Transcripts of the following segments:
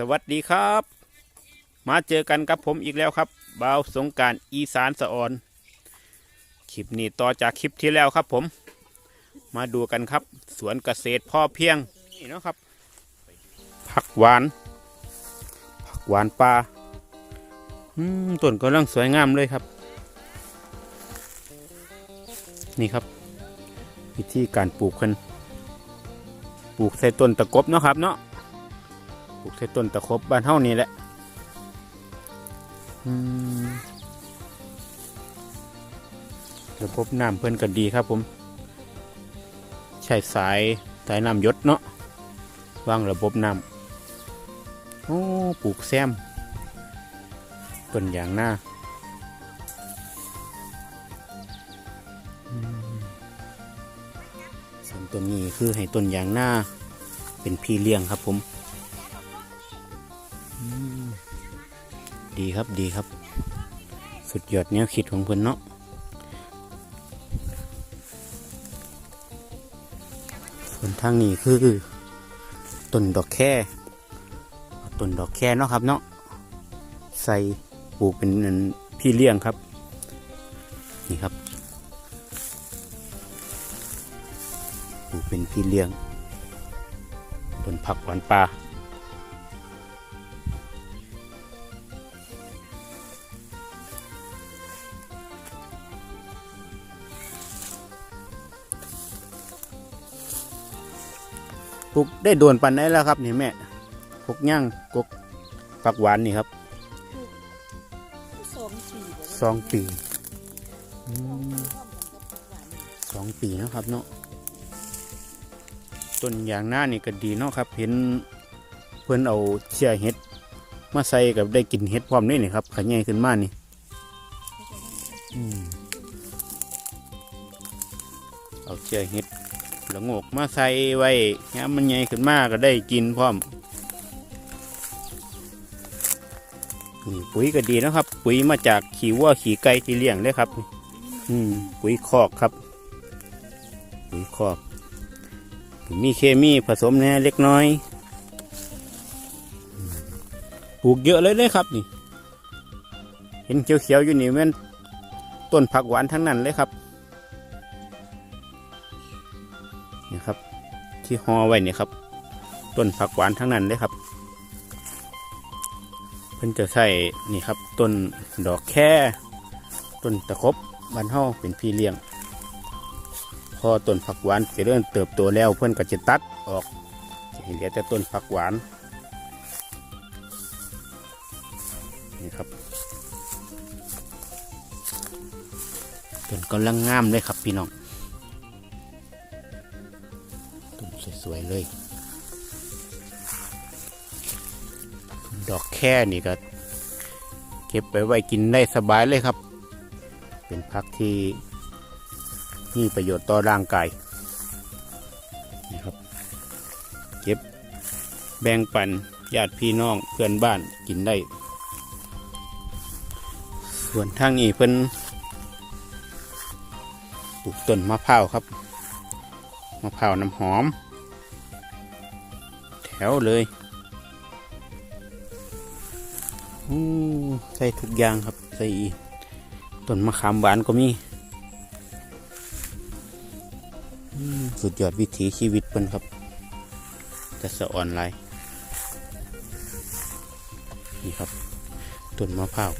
สวัสดีครับ มาเจอกันกับผมอีกแล้วครับบ่าวสงการอีสานสะออนคลิปนี้ต่อจากคลิปที่แล้วครับผม มาดูกันครับ สวนเกษตรพ่อเพียงนี่นะครับ ผักหวาน ผักหวานปลาอืมต้นกำลังสวยงามเลยครับ นี่ครับ วิธีการปลูกกันปลูกใส่ต้นตะกบเนาะครับเนาะ ปลูกใส่ต้นตะครบบ้านเฮานี่แหละอืมระบบน้ำเพิ่อนก็ดีครับผม ใช้สายสายน้ำยศเนาะวางระบบน้ำโอ้ปลูกแซมต้นยางหน้าอืมส่วนต้นนี้คือให้ต้นยางหน้าเป็นพี่เลี้ยงครับผม ดีครับดีครับ สุดยอดแนวคิดของเพื่อนเนาะส่วนทางนี้คือต้นดอกแค่ต้นดอกแค่เนาะครับเนาะใส่ปลูกเป็นอันพี่เลี้ยงครับ นี่ครับปลูกเป็นพี่เลี้ยงต้นผักหวานปลา ปลูกได้โดนปันได้แล้วครับนี่แม่พกย่างกกผักหวานนี่ครับสองปีแล้วสองปีอืมสองปีเนาะครับเนาะต้นยางหน้านี่ก็ดีเนาะครับ เห็นเพื่อนเอาเชี่ยเห็ด มาใส่กับได้กินเห็ดพร้อมนี่นี่ครับขยายขึ้นมานี่อืมเอาเชี่ยเห็ดแล้วงอกมาใส่ไว้ยามมันใหญ่ขึ้นมากก็ได้กินพร้อมนี่ปุ๋ยก็ดีนะครับ ปุ๋ยมาจากขี้วัวขี้ไก่ที่เลี้ยงเลยครับ อืม ปุ๋ยคอกครับ ปุ๋ยคอก มีเคมีผสมแน่เล็กน้อยปลูกเยอะเลยเลยครับนี่ เห็นเขียวๆอยู่นี่แม่นต้นผักหวานทั้งนั้นเลยครับ นี่ครับ ที่ห่อไว้นี่ครับ ต้นผักหวานทั้งนั้นเลยครับ เพิ่นจะใส่นี่ครับ ต้นดอกแค่ต้นตะครบบานเฮาเป็นพี่เลี้ยง พอต้นผักหวานจะเริ่มเติบโตแล้วเพื่อนก็จะตัดออกจะเหลือแต่ต้นผักหวานนี่ครับต้นกำลังงามเลยครับพี่น้อง วยเลย ดอกแค่นี่ก็ เก็บไปไว้กินได้สบายเลยครับ เป็นผักที่มีประโยชน์ต่อร่างกายนี่ครับ เก็บแบ่งปันญาติพี่น้องเพื่อนบ้านกินได้ ส่วนทางนี้เพิ่นปลูกต้นมะพร้าวครับ มะพร้าวน้ำหอม ถวเลยใส่ทุกอย่างครับ ใส่ต้นมะขามหวานก็มีสุดยอดวิถีชีวิตเพิ่นครับ จะสะออนไลน์นี่ครับต้นมะพร้าว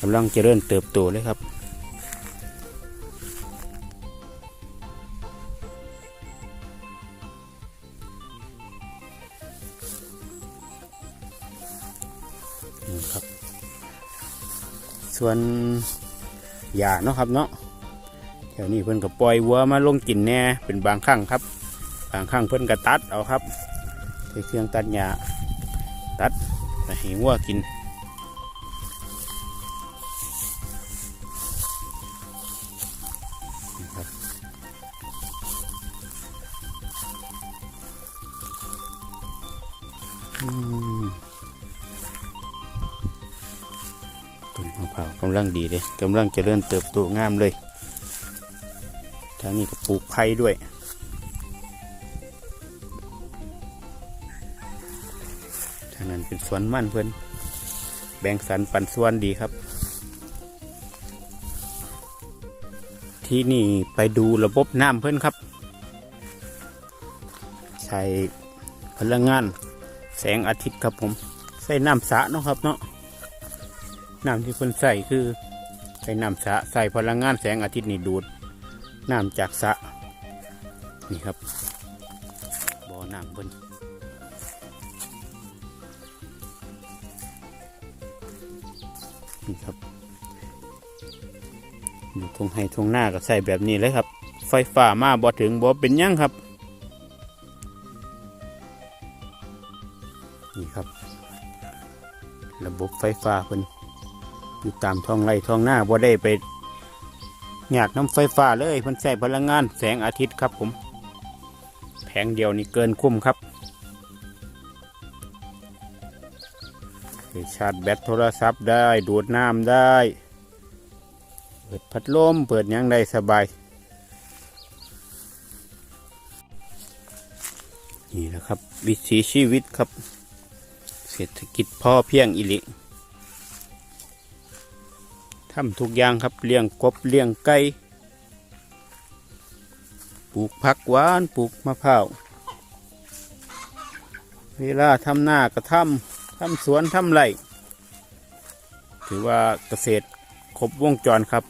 กำลังเจริญเติบโตเลยครับ ส่วนหญ้าเนาะครับเนาะแถวนี้เพิ่นก็ปล่อยวัวมาลงกินแน่เป็นบางครั้งครับ บางครั้งเพิ่นก็ตัดเอาครับใช้เครื่องตัดหญ้าตัดไปให้วัวกินอืม้าวกำลังดีเลยกำลังเจริญเติบโตงามเลยทางนี้ก็ปลูกไผ่ด้วยทางนั้นเป็นสวนมั่นเพื่อนแบ่งสรรปันส่วนดีครับ ที่นี่ไปดูระบบน้ำเพื่อนครับ ใช้พลังงานแสงอาทิตย์ครับผม ใส่น้ำสะเนาะครับเนาะ น้ำที่เพิ่นใส่คือใส่น้ำสะใส่พลังงานแสงอาทิตย์นี่ดูดน้ำจากสะนี่ครับบ่อน้ำเพิ่นนี่ครับอยู่ทงให้ทงหน้าก็ใส่แบบนี้เลยครับ ไฟฟ้ามาบ่ถึงบ่เป็นยังครับนี่ครับ ระบบไฟฟ้าเพิ่น อยู่ตามท้องไร่ท้องหน้าบ่ได้ไปอยากน้ำไฟฟ้าเลยเพิ่นใช้พลังงานแสงอาทิตย์ครับผม แผงเดียวนี่เกินคุ้มครับไปชาร์จแบตโทรศัพท์ได้ดูดน้ำได้ เปิดพัดลมเปิดยังได้สบาย นี่แหละครับ วิถีชีวิตครับ เศรษฐกิจพ่อเพียงอิลิ ทำทุกอย่างครับเลี้ยงกบเลี้ยงไก่ปลูกผักหวานปลูกมะพร้าวเวลาทำหน้าก็ทำทำสวนทำไรถือว่าเกษตรครบวงจรครับ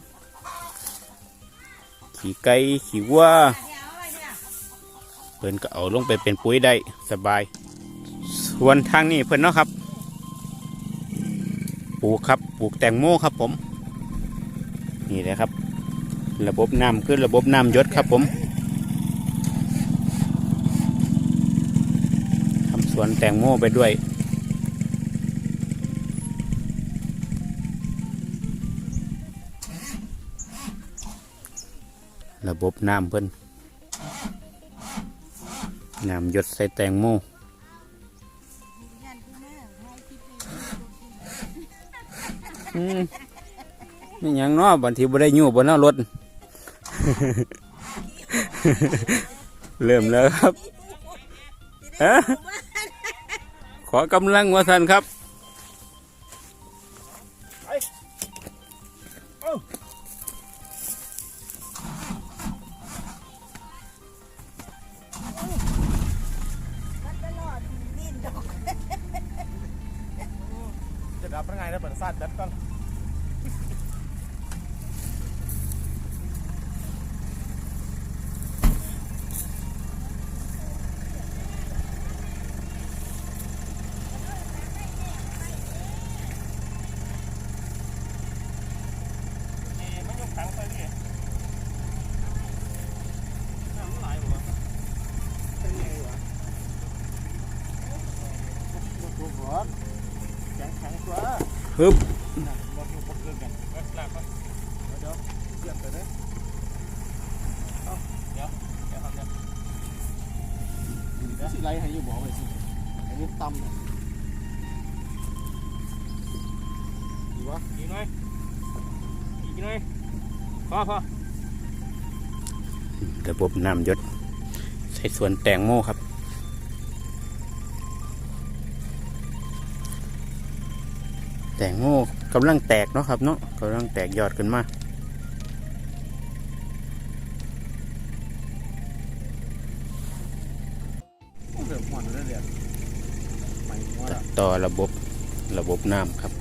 ขี่ไก่ขี่วัวเพิ่นก็เอาลงไปเป็นปุ๋ยได้สบาย ส่วนทางนี้เพื่นเนาะครับ ปลูกครับปลูกแตงโมครับผม นี่เลยครับ ระบบน้ำคือระบบน้ำยศครับผมทำสวนแตงโมไปด้วยระบบน้ำเพิ่นน้ำหยศใส่แตงโมอืม นี่ยังเนาะบางทีบ่ได้ยู่บนน้ารถ เริ่มแล้วครับฮะขอกำลังวาท่านครับจะดับยังไงนะเปิดซาดแบตก่อนยกถังไปนี่น้ำไหลบ่ เป็นไงวะถูกหัวแข็งแข็งตัว ฮึบสิไล่ให้อยู่บอกไปสิอันนี้ตำเนี่ยดีวะอีหน่อยอีหน่อยพอพอระบบน้ำยศใส่ส่วนแตงโมครับ แตงโมกำลังแตกเนาะครับเนาะกำลังแตกยอดขึ้นมาเริ่มหมดแล้วเรียนใหม่หัวตัละดต่อระบบระบบน้ำครับ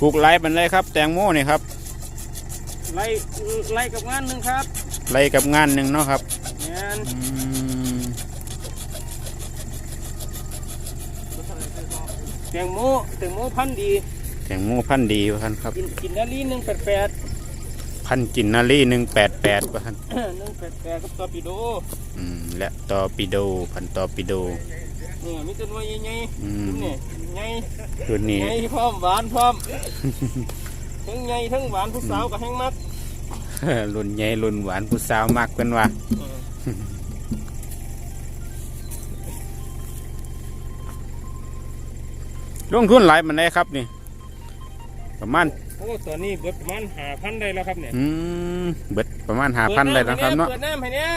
ปลูกไร่มันเลยครับ แตงโมนี่ครับไล่ไล่กับงานหนึ่งครับไร่กับงานหนึ่งเนาะครับงาน อืม แตงโมแตงโมพันธุ์ดีแตงโมพันธุ์ดีวะท่านครับ กินกินนาลีหนึ่งแปดแปดพันธุ์จินนารีหนึ่งแปดแปดวะท่านหนึ่งแปดแปดกับตัวปีโดอืมและตอปิโดพันธุ์ตอปิโดเนี่ยมีต้นไม้ใหญ่อืมๆเนี่ยใหญ่ตัวนี้ใหญ่พร้อมหวานพร้อมทั้งใหญ่ทั้งหวานผู้สาวกับแห้งมักรุ่นใหญ่รุ่นหวานผู้สาวมากเป็นว่า ลงทุนหลายมันได้ครับนี่ ประมาณโอ้ตัวนี้เบิดประมาณหาพันได้แล้วครับเนี่ยอืมเบิดประมาณหาพันเลยนะครับเนาะเปิดน้ำให้เนี่ย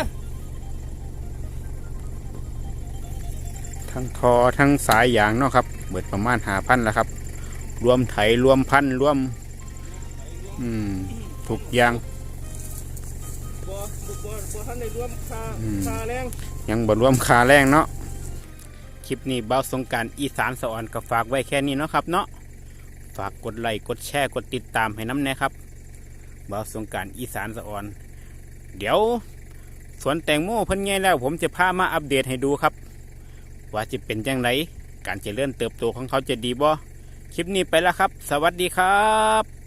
ทั้งทอทั้งสายยางเนาะครับ เบิดประมาณหาพันแล้วครับ รวมไถรวมพันรวม อืมทุกอย่างบ่บ่บ่บ่ท่านได้รวมค่าอืมค่าแรงยังบ่รวมค่าแรงเนาะ คลิปนี้เบ้าสงการอีสานสะออนก็ฝากไว้แค่นี้เนาะครับเนาะฝากกดไลค์กดแชร์กดติดตามให้น้ำแน่ครับเบ้าสงการอีสานสะออน เดี๋ยวสวนแตงโมเพิ่นไงแล้ว ผมจะพามาอัปเดตให้ดูครับ ว่าจะเป็นยังไงการเจริญเติบโตของเขาจะดีบ่คลิปนี้ไปแล้วครับ สวัสดีครับ